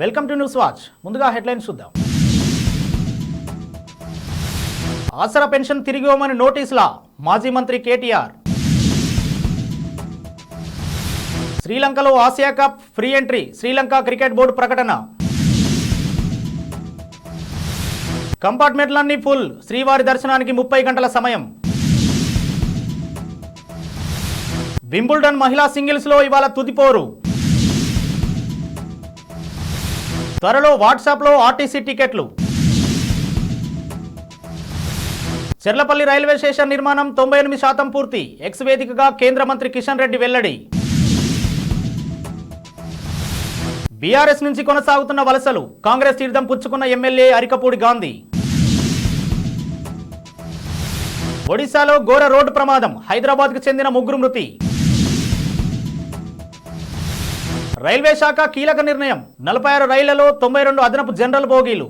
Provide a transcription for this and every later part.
Welcome to news watch. ముందుగా headlines చూద్దాం. Aasara pension తిరిగి ఇవ్వమని నోటీసులా మాజీ మంత్రి కేటీఆర్. శ్రీలంకలో Asia cup free entry Sri Lanka cricket board ప్రకటన. కంపార్ట్మెంట్లన్నీ ఫుల్ శ్రీవారి దర్శనానికి ముప్పై గంటల సమయం. వింబుల్డన్ మహిళా సింగిల్స్లో ఇవాళ తుదిపోరు త్వరలో వాట్సాప్లో ఆర్టీసీ టికెట్లు. చెర్లపల్లి రైల్వే స్టేషన్ నిర్మాణం తొంభై ఎనిమిది శాతం పూర్తి. ఎక్స్ వేదికగా కేంద్ర మంత్రి కిషన్ రెడ్డి వెల్లడి. బీఆర్ఎస్ నుంచి కొనసాగుతున్న వలసలు కాంగ్రెస్ తీర్థం పుచ్చుకున్న ఎమ్మెల్యే అరికపూడి గాంధీ. ఒడిశాలో ఘోర రోడ్డు ప్రమాదం హైదరాబాద్కు చెందిన ముగ్గురు మృతి. రైల్వే శాఖ కీలక నిర్ణయం. నలభై ఆరు రైళ్ళలో తొంభై రెండు అదనపు జనరల్ బోగీలు.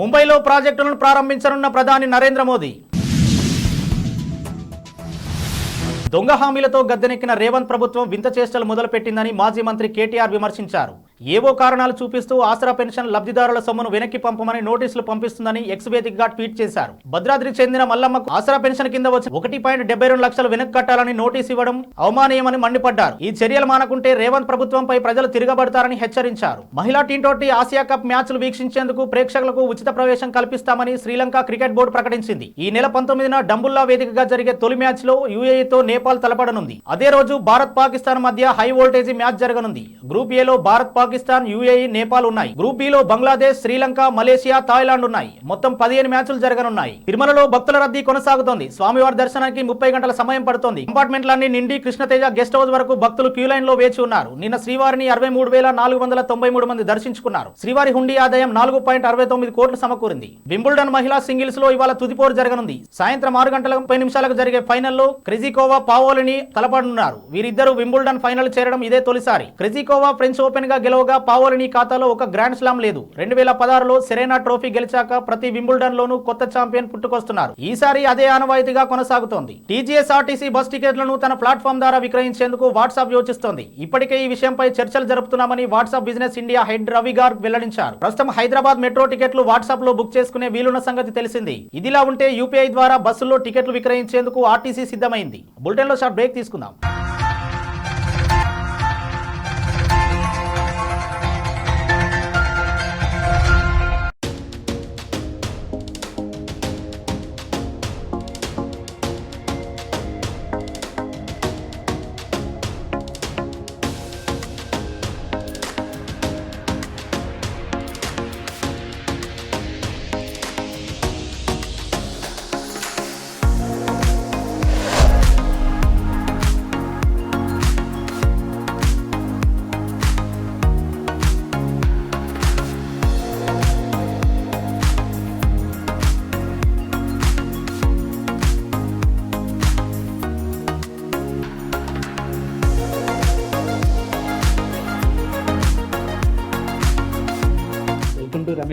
ముంబైలో ప్రాజెక్టులను ప్రారంభించనున్న ప్రధాని నరేంద్ర మోదీ. దొంగ హామీలతో గద్దెనెక్కిన రేవంత్ ప్రభుత్వం వింత చేష్టలు మొదలుపెట్టిందని మాజీ మంత్రి కేటీఆర్ విమర్శించారు. ఏవో కారణాలు చూపిస్తూ ఆసరా పెన్షన్ లబ్ధిదారుల సొమ్మును వెనక్కి పంపమని నోటీసులు పంపిస్తుందని ఎక్స్ వేదికగా ట్వీట్ చేశారు. భద్రాద్రికి చెందిన మల్లమ్మకు ఆసరా పెన్షన్ కింద వచ్చి ఒకటి పాయింట్ డెబ్బై రెండు లక్షలు వెనక్కి కట్టాలని నోటీస్ ఇవ్వడం అవమానీయమని మండిపడ్డారు. ఈ చర్యలు మానకుంటే రేవంత్ ప్రభుత్వంపై ప్రజలు తిరగబడతారని హెచ్చరించారు. మహిళా టీ ట్వంటీ ఆసియా కప్ మ్యాచ్లు వీక్షించేందుకు ప్రేక్షకులకు ఉచిత ప్రవేశం కల్పిస్తామని శ్రీలంక క్రికెట్ బోర్డు ప్రకటించింది. ఈ నెల పంతొమ్మిదిన డంబుల్లా వేదికగా జరిగే తొలి మ్యాచ్లో యుఏఈతో నేపాల్ తలపడనుంది. అదే రోజు భారత్ పాకిస్తాన్ మధ్య హై వోల్టేజీ మ్యాచ్ జరగనుంది. గ్రూప్ ఏలో భారత్ పాకిస్తాన్ పాకిస్తాన్ యుఏఈ నేపాల్ ఉన్నాయి. గ్రూప్ బి లో బంగ్లాదేశ్ శ్రీలంక మలేసియా థాయిలాండ్ ఉన్నాయి. మొత్తం పదిహేను మ్యాచ్లు జరగనున్నాయి. తిరుమలలో భక్తుల రద్దీ కొనసాగుతోంది. స్వామివారి దర్శనానికి ముప్పై గంటల సమయం పడుతోంది. కంపార్ట్మెంట్లన్నీ నిండి కృష్ణతేజ గెస్ట్ హౌస్ వరకు భక్తులు క్యూ లైన్లో వేచి ఉన్నారు. నిన్న శ్రీవారిని అరవై మూడు వేల నాలుగు వందల తొంభై మూడు మంది దర్శించుకున్నారు. శ్రీవారి హుండీ ఆదాయం నాలుగు పాయింట్ అరవై తొమ్మిది కోట్లు సమకూరింది. వింబుల్డన్ మహిళా సింగిల్స్లో ఇవాళ తుదిపోరు జరగనుంది. సాయంత్రం ఆరు గంటల ముప్పై నిమిషాలకు జరిగే ఫైనల్లో క్రిజికోవా పావోలిని తలపడనున్నారు. వీరిద్దరూ వింబుల్డన్ ఫైనల్ చేరడం ఇదే తొలిసారి. క్రిజికోవా ఫ్రెంచ్ ఓపెన్గా గెలవగా పావోలిని ఖాతాలో ఒక గ్రాండ్ స్లామ్ లేదు. రెండు వేల పదహారులో సెరెనా ట్రోఫీ గెలిచాక ప్రతి వింబుల్డన్ లోనూ కొత్త ఛాంపియన్ పుట్టుకొస్తున్నారు. ఈసారి అదే ఆనవాయితీగా కొనసాగుతోంది. టీజీఎస్ ఆర్టీసీ బస్ టికెట్లను తన ప్లాట్ఫామ్ ద్వారా విక్రయించేందుకు వాట్సాప్ యోచిస్తోంది. ఇప్పటికే ఈ విషయంపై చర్చలు జరుపుతున్నామని WhatsApp business India head Ravi Garg వెల్లడించారు. ప్రస్తుతం హైదరాబాద్ మెట్రో టికెట్లు వాట్సాప్లో బుక్ చేసుకునే వీలున్న సంగతి తెలిసింది. ఇదిలా ఉంటే యూపీఐ ద్వారా బస్సుల్లో టికెట్లు విక్రయించేందుకు ఆర్టీసీ సిద్ధమైంది. బులెటిన్లో షార్ట్ బ్రేక్ తీసుకుందాం.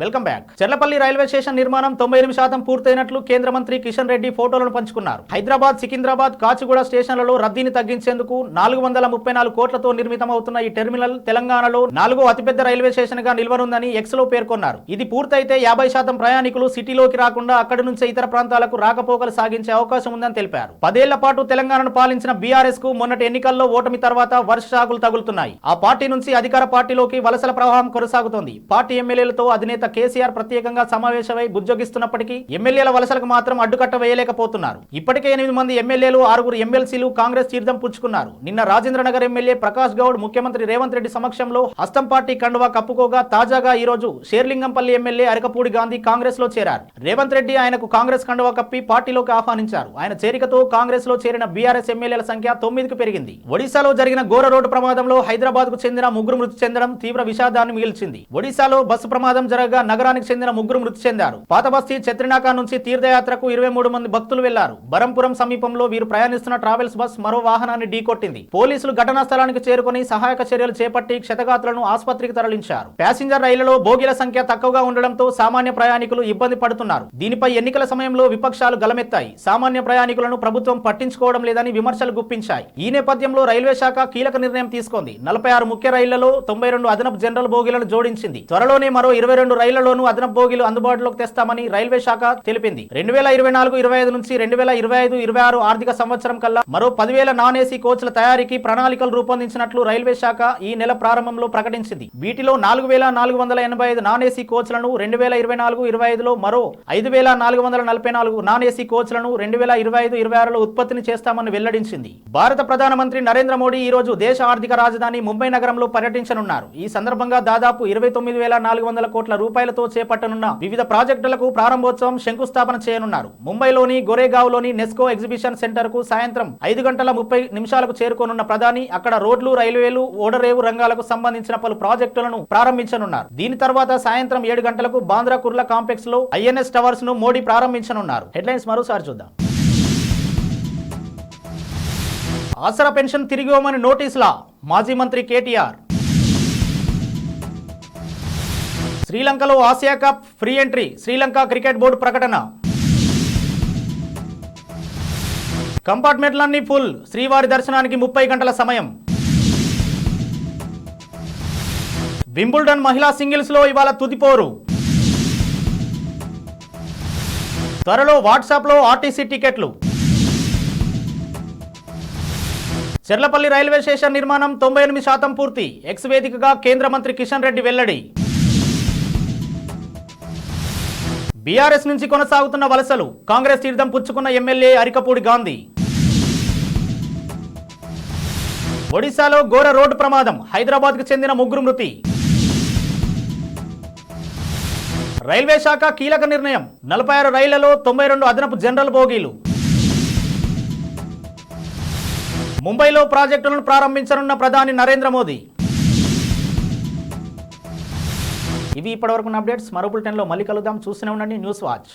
Welcome back. Cherlapally railway station నిర్మాణం తొంభై ఎనిమిది శాతం పూర్తయినట్లు కేంద్ర మంత్రి కిషన్ రెడ్డి ఫోటోలను పంచుకున్నారు. హైదరాబాద్ సికింద్రాబాద్ కాచిగూడ స్టేషన్లలో రద్దీని తగ్గించేందుకు నాలుగు వందల ముప్పై నాలుగు కోట్లతో నిర్మితమవుతున్న ఈ టెర్మినల్ తెలంగాణలో నాలుగో అతిపెద్ద రైల్వే స్టేషన్గా నిల్వనుందని ఎక్స్లో పేర్కొన్నారు. ఇది పూర్తయితే యాభై శాతం ప్రయాణికులు సిటీలోకి రాకుండా అక్కడి నుంచే ఇతర ప్రాంతాలకు రాకపోకలు సాగించే అవకాశం ఉందని తెలిపారు. పదేళ్ళ పాటు తెలంగాణను పాలించిన బీఆర్ఎస్కు మొన్నటి ఎన్నికల్లో ఓటమి తర్వాత వర్షాగులు తగులుతున్నాయి. ఆ పార్టీ నుంచి అధికార పార్టీలోకి వలసల ప్రవాహం కొనసాగుతోంది. పార్టీ ఎమ్మెల్యేలతో అధినేత కేసీఆర్ ప్రత్యేకంగా సమావేశమై బుజ్జగిస్తున్నప్పటికీ ఎమ్మెల్యేల వలసలకు మాత్రం అడ్డుకట్ట వేయలేకపోతున్నారు. ఇప్పటికే ఎనిమిది మంది ఎమ్మెల్యేలు ఆరుగురు ఎమ్మెల్సీలు కాంగ్రెస్ తీర్థం పుచ్చుకున్నారు. నిన్న రాజేంద్రనగర్ ఎమ్మెల్యే ప్రకాష్ గౌడ్ ముఖ్యమంత్రి రేవంత్ రెడ్డి సమక్షంలో హస్తం పార్టీ కండువా కప్పుకోగా తాజాగా ఈ రోజు షేర్లింగంపల్లి ఎమ్మెల్యే అరకపూడి గాంధీ కాంగ్రెస్లో చేరారు. రేవంత్ రెడ్డి ఆయనకు కాంగ్రెస్ కండువా కప్పి పార్టీలోకి ఆహ్వానించారు. ఆయన చేరికతో కాంగ్రెస్లో చేరిన బీఆర్ఎస్ ఎమ్మెల్యేల సంఖ్య తొమ్మిదికి పెరిగింది. ఒడిశాలో జరిగిన ఘోర రోడ్డు ప్రమాదంలో హైదరాబాద్కు చెందిన ముగ్గురు మృతి చెందడం తీవ్ర విషాదాన్ని మిగిల్చింది. ఒడిశాలో బస్సు ప్రమాదం జరగగా నగరానికి చెందిన ముగ్గురు మృతి చెందారు. పాత బస్తీ చత్రినాక నుంచి తీర్థయాత్రకు ఇరవై మూడు మంది భక్తులు వెళ్ళారు. బరంపురం సమీపంలో వీరు ప్రయాణిస్తున్న ట్రావెల్స్ బస్ మరో వాహనాన్ని ఢీకొట్టింది పోలీసులు ఘటనా స్థలానికి చేరుకుని సహాయక చర్యలు చేపట్టి క్షతగాత్రులను ఆసుపత్రికి తరలించారు. ప్యాసింజర్ రైళ్ళలో బోగీల సంఖ్య తక్కువగా ఉండడంతో సామాన్య ప్రయాణికులు ఇబ్బంది పడుతున్నారు. దీనిపై ఎన్నికల సమయంలో విపక్షాలు గలమెత్తాయి. సామాన్య ప్రయాణికులను ప్రభుత్వం పట్టించుకోవడం లేదని విమర్శలు గుప్పించాయి. ఈ నేపథ్యంలో రైల్వే శాఖ కీలక నిర్ణయం తీసుకుంది. నలభై ఆరు ముఖ్య రైళ్ళలో తొంభై రెండు అదనపు జనరల్ బోగీలను జోడించింది. త్వరలోనే మరో ఇరవై రెండు రైళ్ళలోనూ అదనపు బోగీలు అందుబాటులోకి తెస్తామని రైల్వే శాఖ తెలిపింది. రెండు వేల ఇరవై నాలుగు ఇరవై ఐదు నుంచి రెండు వేల ఇరవై ఐదు ఇరవై ఆరు ఆర్థిక సంవత్సరం కల్లా మరో పదివేల నాన్ ఏసీ కోచ్ల తయారీకి ప్రణాళికలు రూపొందించినట్లు రైల్వే శాఖ ఈ నెల ప్రారంభంలో ప్రకటించింది. వీటిలో నాలుగు వేల నాలుగు వందల ఎనభై ఐదు నాన్ ఏసీ కోచ్లను రెండు వేల ఇరవై నాలుగు ఇరవై ఐదులో మరో ఐదు వేల నాలుగు వందల నలభై నాలుగు నాన్ ఏసీ కోచ్లను రెండు వేల ఇరవై ఐదు ఇరవై ఆరులో ఉత్పత్తిని చేస్తామని వెల్లడించింది. భారత ప్రధానమంత్రి నరేంద్ర మోడీ ఈ రోజు దేశ ఆర్థిక రాజధాని ముంబై నగరంలో పర్యటించనున్నారు. ఈ సందర్భంగా దాదాపు ఇరవై తొమ్మిది వేల నాలుగు వందల కోట్ల రూపాయలతో చేపట్టనున్న వివిధ ప్రాజెక్టులకు ప్రారంభోత్సవం శంకుస్థాపన చేయనున్నారు. ముంబైలోని గొరేగావ్లోని నెస్కో ఎగ్జిబిషన్ సెంటర్కు సాయంత్రం ఐదు గంటల ముప్పై నిమిషాలకు చేరుకోనున్న ప్రధాని అక్కడ రోడ్లు రైల్వేలు ఓడరేవు రంగాలకు సంబంధించిన పలు ప్రాజెక్టులను ప్రారంభించనున్నారు. దీని తర్వాత సాయంత్రం ఏడు గంటలకు బాంద్రా కుర్లా కాంప్లెక్స్లో ఐఎన్ఎస్ టవర్స్ను మోడీ ప్రారంభించనున్నారు. హెడ్లైన్స్ మరోసారి చూద్దాం. ఆసరా పెన్షన్ తిరిగి ఇవ్వమని నోటీసులా మాజీ మంత్రి కేటీఆర్? శ్రీలంకలో Asia cup free entry Sri Lanka cricket board ప్రకటన. కంపార్ట్మెంట్లన్నీ ఫుల్ శ్రీవారి దర్శనానికి ముప్పై గంటల సమయం. వింబుల్డన్ మహిళా సింగిల్స్లో ఇవాళ తుదిపోరు త్వరలో వాట్సాప్లో ఆర్టీసీ టికెట్లు. చెర్లపల్లి రైల్వే స్టేషన్ నిర్మాణం తొంభై ఎనిమిది శాతం పూర్తి ఎక్స్ వేదికగా కేంద్ర మంత్రి కిషన్ రెడ్డి వెల్లడి. బీఆర్ఎస్ నుంచి కొనసాగుతున్న వలసలు కాంగ్రెస్ తీర్థం పుచ్చుకున్న ఎమ్మెల్యే అరికపూడి గాంధీ. ఒడిశాలో ఘోర రోడ్డు ప్రమాదం హైదరాబాద్కు చెందిన ముగ్గురు మృతి. రైల్వే శాఖ కీలక నిర్ణయం నలభై ఆరు రైళ్ళలో తొంభై రెండు అదనపు జనరల్ బోగీలు. ముంబైలో ప్రాజెక్టులను ప్రారంభించనున్న ప్రధాని నరేంద్ర మోదీ. ఇవి ఇప్పటివరకు అప్డేట్స్ మరో బులెటిన్లో మళ్ళీ కలుద్దాం. చూస్తూనే ఉండండి. News watch.